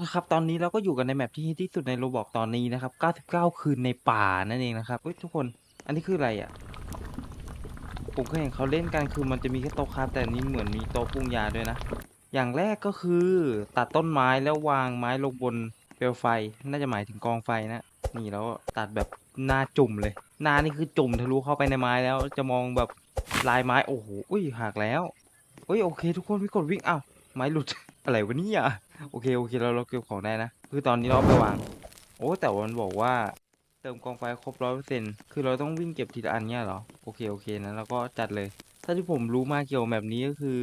นะครับตอนนี้เราก็อยู่กันในแมปที่ฮิตที่สุดในโรบอกตอนนี้นะครับ 99 คืนในป่านั่นเองนะครับเฮ้ยทุกคน อันนี้คืออะไรอะ ผมเคยเห็นเขาเล่นกันคือมันจะมีแค่โต๊ะคราฟแต่นี้เหมือนมีโต๊ะปรุงยาด้วยนะ อย่างแรกก็คือตัดต้นไม้แล้ววางไม้ลงบนเปลวไฟ น่าจะหมายถึงกองไฟนะ นี่แล้วตัดแบบหน้าจุ่มเลย หน้านี่คือจุ่มทะลุเข้าไปในไม้แล้วจะมองแบบลายไม้โอ้โห อุ้ยหักแล้วเอ้ยโอเค ทุกคนพี่กดวิ่งอ้าวไม้หลุด อะไรวะเนี่ยโอเคโอเคเราเราเก็บของได้นะ คือตอนนี้เราไปวาง โอ้แต่มันบอกว่า เติมกองไฟครบร้อยเปอร์เซ็นต์คือเราต้องวิ่งเก็บทีละอันเนี่ยเหรอโอเคโอเคนั้นเราก็จัดเลย ถ้าที่ผมรู้มาเกี่ยวกับแบบนี้ก็คือ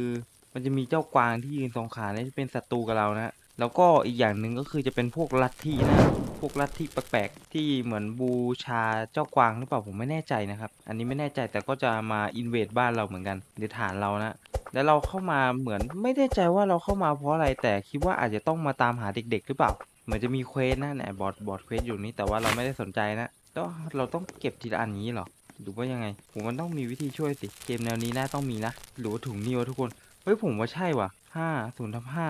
มันจะมีเจ้ากวางที่ยืนตรงขาเนี่ยที่เป็นศัตรูกับเรานะแล้วก็อีกอย่างหนึ่งก็คือจะเป็นพวกลัทธินะพวกลัทธิแปลกๆที่เหมือนบูชาเจ้ากวางหรือเปล่าผมไม่แน่ใจนะครับ อันนี้ไม่แน่ใจแต่ก็จะมาอินเวดบ้านเราเหมือนกันหรือฐานเรานะ แล้วเราเข้ามาเหมือนไม่แน่ใจว่าเราเข้ามาเพราะอะไรแต่คิดว่าอาจจะต้องมาตามหาเด็ก ๆ หรือเปล่า เหมือนจะมีเควสนะเนี่ยบอดบอดเควสอยู่นี้แต่ว่าเราไม่ได้สนใจนะแล้วเราต้องเก็บทีละอันนี้หรอหรือว่ายังไง ผมมันต้องมีวิธีช่วยสิเกมแนวนี้น่าต้องมีนะหรือว่าถุงนี้วะทุกคนเฮ้ยผมว่าใช่ว่ะห้าศูนย์ทับห้า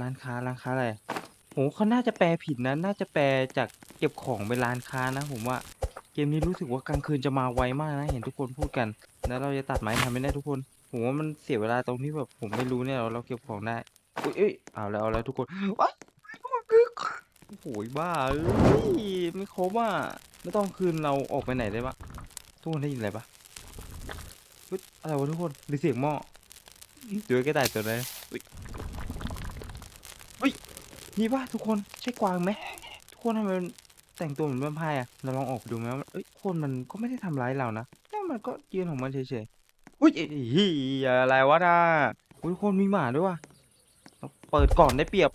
ร้านค้าร้านค้าอะไรผมเขาน่าจะแปลผิดนะน่าจะแปลจากเก็บของเป็นร้านค้านะ ผมว่าเกมนี้รู้สึกว่ากลางคืนจะมาไวมากนะ เห็นทุกคนพูดกัน แล้วเราจะตัดไม้ทำไม่ได้ทุกคน ผมว่ามันเสียเวลาตรงที่แบบผมไม่รู้เนี่ยเราเราเก็บของได้อุ้ยเอ้ยเอาแล้วเอาแล้วทุกคนว้ายโอ้โหบ้าเอ้ยไม่ครบอะไม่ต้องคืนเราออกไปไหนได้ปะทุกคนได้ยินอะไรปะเฮ้ยอะไรวะทุกคนหรือเสียงหม้อเดี๋ยวก็ได้ตัวนั้นเฮ้ยเฮ้ยนี่ปะทุกคนใช่กวางไหมทุกคนทำไมมันแต่งตัวเหมือนแวมไพร์อะเราลองออกดูไหมว่าเอ้ยคนมันก็ไม่ได้ทำร้ายเรานะแล้วมันก็ยืนของมันเฉยๆ อุ้ยเฮียอะไรวะน่าอุ้ยทุกคนมีหมาด้วยว่ะเราเปิดก่อนได้เปรียบ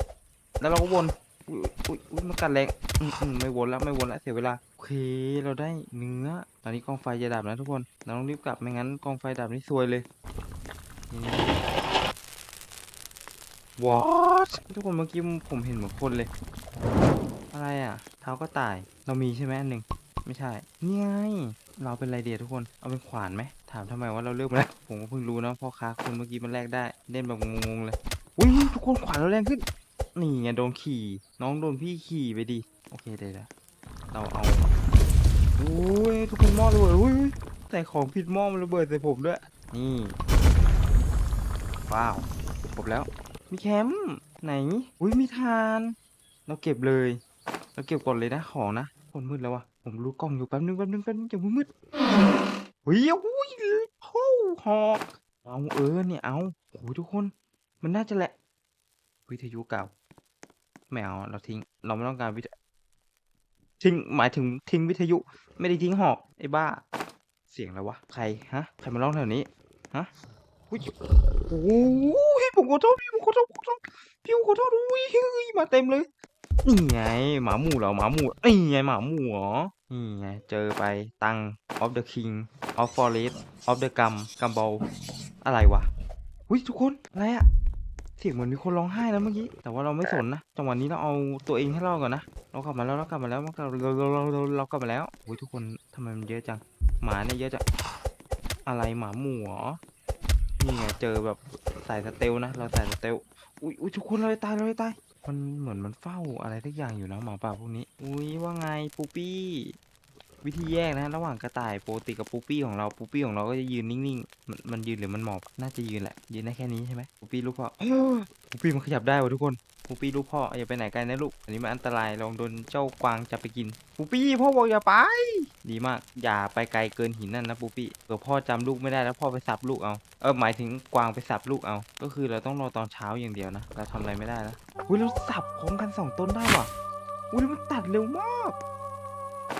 แล้วเราก็วนอุ้ยอุ้ยอุ้ยมันกัดแรงอืมอืมไม่วนแล้วไม่วนแล้วเสียเวลาโอเคเราได้เนื้อ ตอนนี้กองไฟจะดับแล้วทุกคนเราต้องรีบกลับไม่งั้นกองไฟดับนี่ซวยเลยวอททุกคนเมื่อกี้ผมเห็นเหมือนคนเลย อะไรอะ เท้าก็ตาย เรามีใช่ไหมอันหนึ่ง ไม่ใช่นี่ไงเราเป็นไรเดียทุกคนเอาเป็นขวานไหมถามทำไมว่าเราเลือกมาแล้วผมก็เพิ่งรู้นะพ่อค้าคนเมื่อกี้มันแลกได้เล่นแบบงงๆเลยอุ้ยทุกคนขวานเราแรงขึ้นนี่ไงโดนขี่ น้องโดนพี่ขี่ไปดิโอเคเดี๋ยวเดี๋ยวเราเอาอุ้ยทุกคนหม้อระเบิดอุ้ยอุ้ยแต่ของผิดหม้อมันระเบิดใส่ผมด้วยนี่ว้าวครบแล้ว มีแคมป์ไหน อุ้ยมีทาน เราเก็บเลย เราเก็บก่อนเลยนะของนะ คนมืดแล้ววะผมรู้กล้องอยู่แป๊บนึงแป๊บนึงแป๊บนึงอย่ามืดเฮ้ยอุ้ยโอ้หอกเอาเออเนี่ยเอาโอ้ยทุกคน มันน่าจะแหละ วิทยุเก่าไม่เอาเราทิ้ง เราไม่ต้องการวิททิ้งหมายถึงทิ้งวิทยุ ไม่ได้ทิ้งหอกไอ้บ้า เสียงอะไรวะใครฮะใครมาร้องแถวนี้ฮะอุ้ยโอ้ยผมขอโทษพี่ผมขอโทษผมขอโทษพี่ผมขอโทษอุ้ยมาเต็มเลย นี่ไงหมาหมู่เหรอหมาหมู่นี่ไงหมาหมู่เหรอนี่ไงเจอไปตัง of the king of forest of the gum gumball อะไรวะอุ้ยทุกคนอะไรอะเสียงเหมือนมีคนร้องไห้นะเมื่อกี้แต่ว่าเราไม่สนนะจังหวะนี้เราเอาตัวเองให้รอดก่อนนะเรากลับมาแล้วเรากลับมาแล้วเราเราเราเราเรากลับมาแล้วอุ้ยทุกคนทำไมมันเยอะจังหมาเนี่ยเยอะจังอะไรหมาหมู่เหรอนี่ไงเจอแบบใส่สเตลนะเราใส่สเตลอุ้ยอุ้ยทุกคนเราจะตายเราจะตาย มันเหมือนมันเฝ้าอะไรทุกอย่างอยู่นะหมาป่าพวกนี้ อุ้ยว่าไงปูปี้ วิธีแยกนะ ระหว่างกระต่ายโปรติกับปูปี้ของเราปูปี้ของเราก็จะยืนนิ่งๆ มันมันยืนหรือมันหมอบ น่าจะยืนแหละ ยืนได้แค่นี้ใช่ไหมปูปี้ลูกพ่อปูปี้มันขยับได้วะทุกคน ปูปี้ลูกพ่ออย่าไปไหนไกลนะลูก อันนี้มันอันตรายลองโดนเจ้ากวางจับไปกิน ปูปี้พ่อบอกอย่าไป ดีมาก อย่าไปไกลเกินหินนั่นนะปูปี้เผื่อพ่อจำลูกไม่ได้แล้วพ่อไปสับลูกเอา เออหมายถึงกวางไปสับลูกเอา ก็คือเราต้องรอตอนเช้าอย่างเดียวนะ เราทำอะไรไม่ได้นะอุ้ยเราสับพร้อมกันสองต้นได้ว่ะอุ้ยมันตัดเร็วมาก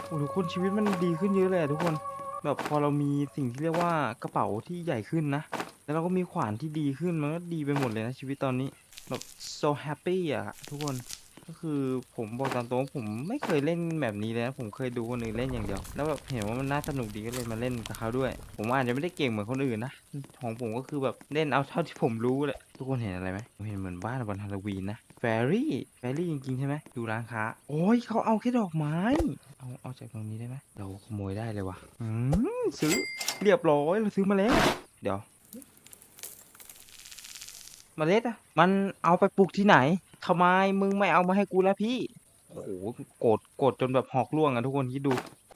โอ้ทุกคนชีวิตมันดีขึ้นเยอะเลยทุกคน แบบพอเรามีสิ่งที่เรียกว่ากระเป๋าที่ใหญ่ขึ้นนะ แล้วเราก็มีขวานที่ดีขึ้นมันก็ดีไปหมดเลยนะชีวิตตอนนี้ แบบ so happy อะทุกคนก็คือผมบอกตามตรงว่าผมไม่เคยเล่นแบบนี้เลยนะผมเคยดูคนอื่นเล่นอย่างเดียว แล้วแบบเห็นว่ามันน่าสนุกดีก็เลยมาเล่นกับเขาด้วย ผมอาจจะไม่ได้เก่งเหมือนคนอื่นนะของผมก็คือแบบเล่นเอาเท่าที่ผมรู้แหละทุกคนเห็นอะไรไหมผมเห็นเหมือนบ้านวันฮาโลวีนนะแฟรี่แฟรี่จริงๆใช่ไหมดูร้านค้า โอ้ยเขาเอาแค่ดอกไม้ เอาเอาจากตรงนี้ได้ไหมเราขโมยได้เลยว่ะอืมซื้อเรียบร้อยเราซื้อมาแล้ว เดี๋ยว เมล็ดอะมันเอาไปปลูกที่ไหนทำไมมึงไม่เอามาให้กูแล้วพี่โอ้โหโกรธโกรธจนแบบหอกล่วงอะทุกคนคิดดู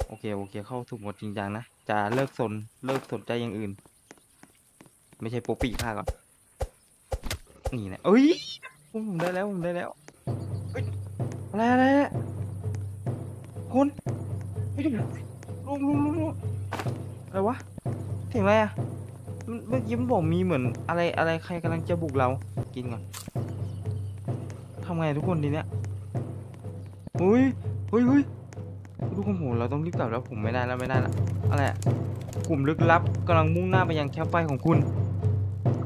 โอเคโอเคเข้าสู่หมดจริงจังนะจะเลิกสนเลิกสนใจอย่างอื่น ไม่ใช่โปปีฆ่าก่อนนี่นะเอ้ยผมได้แล้วผมได้แล้วเฮ้ยอะไรอะไรอะคุณเฮ้ยลุงลุงลุงลุงอะไรวะเสียงอะไรอะ เมื่อกี้มันบอกมีเหมือนอะไรอะไรใครกำลังจะบุกเรา กินก่อนทำไงทุกคนทีเนี้ยอุ้ยเฮ้ยเฮ้ยทุกคนผมเราต้องรีบกลับแล้วผมไม่ได้แล้วไม่ได้แล้วอะไรกลุ่มลึกลับกำลังมุ่งหน้าไปยังแคมป์ไฟของคุณ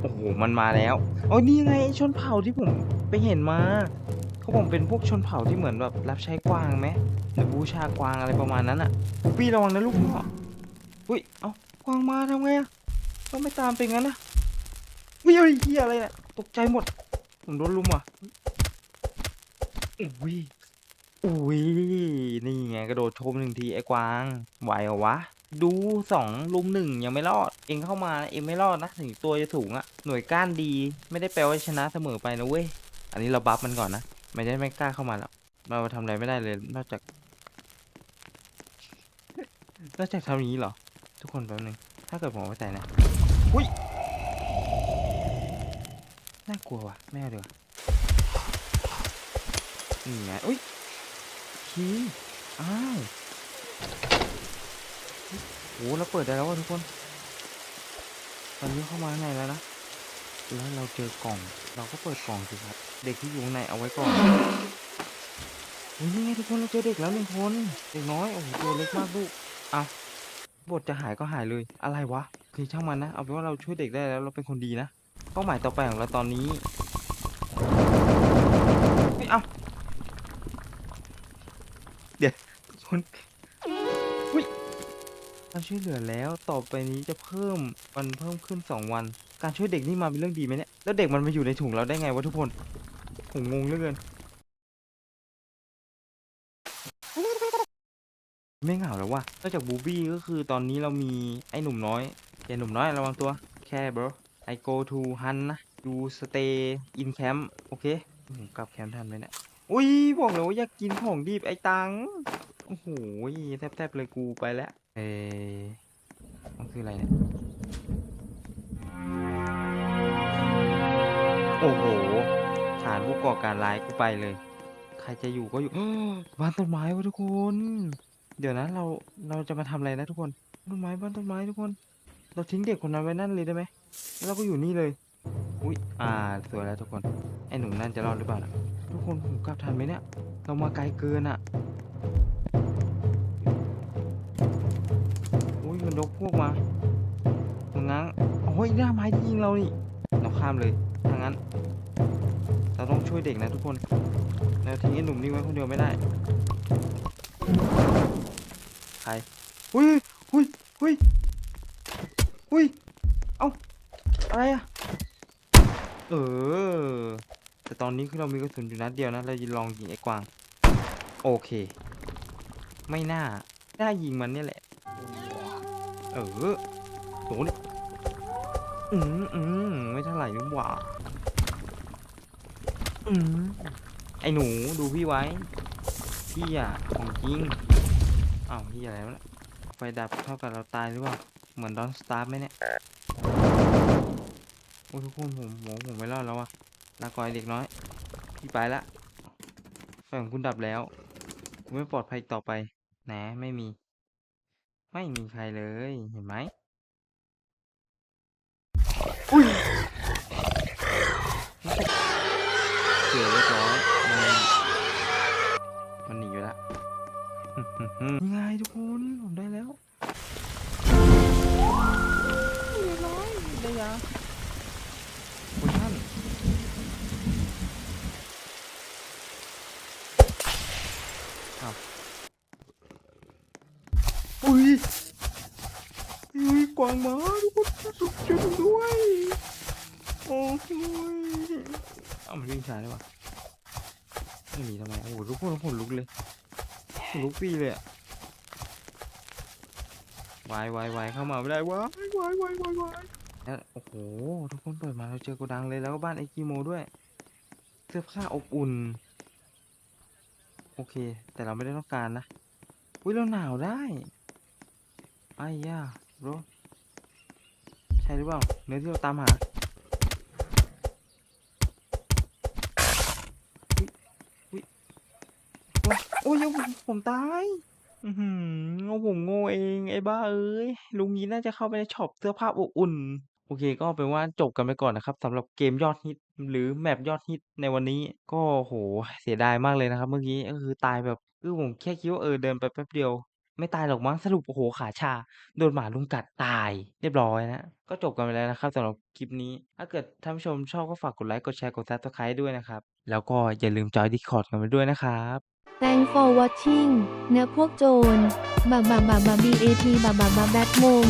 โอ้โห มันมาแล้วอ้ยนี่ไงไอ้ชนเผ่าที่ผมไปเห็นมาเขาบอกเป็นพวกชนเผ่าที่เหมือนแบบรับใช้กวางไหมหรือบูชากวางอะไรประมาณนั้นอะพี่ระวังนะลูกพ่ออุ้ย เอ้ากวางมาทำไงอะ ต้องไม่ตามไปงั้นนะวิ่งไอ้เหี้ยอะไรเนี่ยตกใจหมด ผมโดนลุมอะอุ้ยอุ้ยนี่ไงกระโดดโชมหนึ่งทีไอ้กวางไหวเหรอวะ ดูสองลุมหนึ่งยังไม่รอด เองเข้ามาเองไม่รอดนะถึงตัวจะสูงอะหน่วยก้านดี ไม่ได้แปลว่าชนะเสมอไปนะเว้ยอันนี้เราบัฟมันก่อนนะไม่ได้ไม่กล้าเข้ามาแล้วเราทำอะไรไม่ได้เลยนอกจากนอกจากทำอย่างนี้เหรอ ทุกคนแป๊บนึงถ้าเกิดผมเอาไปแต่นะ อุ้ย น่ากลัวว่ะไม่เอาดีกว่านี่ไงอุ้ยคีอ้าวโอ้เราเปิดได้แล้วว่ะทุกคน ตอนนี้เข้ามาข้างในแล้วนะ แล้วเราเจอกล่อง เราก็เปิดกล่องสิครับ เด็กที่อยู่ข้างในเอาไว้ก่อนโอ้ยนี่ไงทุกคนเราเจอเด็กแล้วหนึ่งคน เด็กน้อย โอ้โหตัวเล็กมากลูกอะ บทจะหายก็หายเลยอะไรวะคือช่างมันนะ เอาเป็นว่าเราช่วยเด็กได้แล้วเราเป็นคนดีนะเป้าหมายต่อไปของเราตอนนี้เฮ้ยเอ้าเดี๋ยวคนการช่วยเหลือแล้วต่อไปนี้จะเพิ่มวันเพิ่มขึ้นสองวัน การช่วยเด็กนี่มาเป็นเรื่องดีไหมเนี่ยแล้วเด็กมันมาอยู่ในถุงเราได้ไงวะทุกคนผมงงเหลือเกิน ไม่เหงาแล้วว่ะนอกจากบูบี้ก็คือตอนนี้เรามีไอ้หนุ่มน้อยแกหนุ่มน้อยระวังตัว แค่ bro I go to hunt นะ you stay in camp โอเคผมกลับแคมป์ทันไหมเนี่ยอุ้ยบอกเลยว่าอยากกินของดิบไอ้ตังโอ้โหแทบๆเลยกูไปแล้ว เอ๊มันคืออะไรเนี่ย โอ้โห ฐานผู้ก่อการร้ายกูไปเลย ใครจะอยู่ก็อยู่บ้านต้นไม้วะทุกคน เดี๋ยวนะเราเราจะมาทำอะไรนะทุกคนต้นไม้บ้านต้นไม้ทุกคน เราทิ้งเด็กคนนั้นไว้นั่นเลยได้ไหมแล้วเราก็อยู่นี่เลย อุ้ยอ่าสวยแล้วทุกคนไอ้หนุ่มนั่นจะรอดหรือเปล่านะทุกคนผมกลับทันไหมเนี่ย เรามาไกลเกินอะอุ้ยมันยกพวกมามันง้างโอ้ยหน้าไม้ยิงเรานี่เราข้ามเลยทางนั้น เราต้องช่วยเด็กนะทุกคนเราทิ้งไอ้หนุ่มนี่ไว้คนเดียวไม่ได้ ใครอุ้ยอุ้ยอุ้ยอุ้ยเอ้าอะไรอะเออ แต่ตอนนี้คือเรามีกระสุนอยู่นัดเดียวนะเราจะลองยิงไอ้กวาง โอเค ไม่น่าได้ยิงมันเนี่ยแหละ เออโดนอืมอืมไม่เท่าไหร่นี่หว่าอืมไอ้หนูดูพี่ไว้ พี่อะของจริง อ้าวพี่อะไรวะเนี่ยไฟดับเท่ากับเราตายหรือเปล่า เหมือนดอนสตาร์ไหมเนี่ย โอ้ยทุกคนผมผมผมไม่รอดแล้วอะลาก่อยเด็กน้อย พี่ไปละไฟของคุณดับแล้วคุณไม่ปลอดภัยต่อไปแหนไม่มี ไม่มีใครเลย เห็นไหมอุ้ยเสียเรียบร้อย นี่ไงทุกคนผมได้แล้วเรียบร้อยได้ยาโอ้ท่านอ้าวอุ้ยอุ้ยกวางมาทุกคนสุดช่วยผมด้วยโอ้ยเอามันวิ่งช้าได้ปะไม่หนีทำไมโอ้โหทุกคนขนลุกเลยขนลุกปีเลยอะ วายวายวายเข้ามาไม่ได้วายวายวายวายวายแล้วโอ้โหทุกคนเปิดมาเราเจอโกดังเลยแล้วก็บ้านไอกิโมด้วย เสื้อผ้าอบอุ่น โอเค แต่เราไม่ได้ต้องการนะอุ้ยเราหนาวได้ไอ้ย่าโรใช่หรือเปล่าเนื้อที่เราตามหาอุ้ยอุ้ยโอ้ยผมตาย อือหือโง่ผมโง่เอง ไอ้บ้าเอ้ย ลุงนี้น่าจะเข้าไปในช็อปเสื้อผ้าอบอุ่น โอเค ก็เป็นว่าจบกันไปก่อนนะครับสำหรับเกมยอดฮิต หรือแมปยอดฮิตในวันนี้ ก็โหเสียดายมากเลยนะครับ เมื่อกี้ก็คือตายแบบเออผมแค่คิดว่าเออเดินไปแป๊บเดียว ไม่ตายหรอกมั้งสรุปโอ้โหขาชา โดนหมารุมกัดตายเรียบร้อยนะ ก็จบกันไปแล้วนะครับสำหรับคลิปนี้ ถ้าเกิดท่านผู้ชมชอบก็ฝากกดไลค์กดแชร์กด Subscribe ด้วยนะครับแล้วก็อย่าลืมจอย Discord กันไปด้วยนะครับ Thanks for watching เนื้อพวกโจรบาบาบาบา BAT บาบาบาแบทมง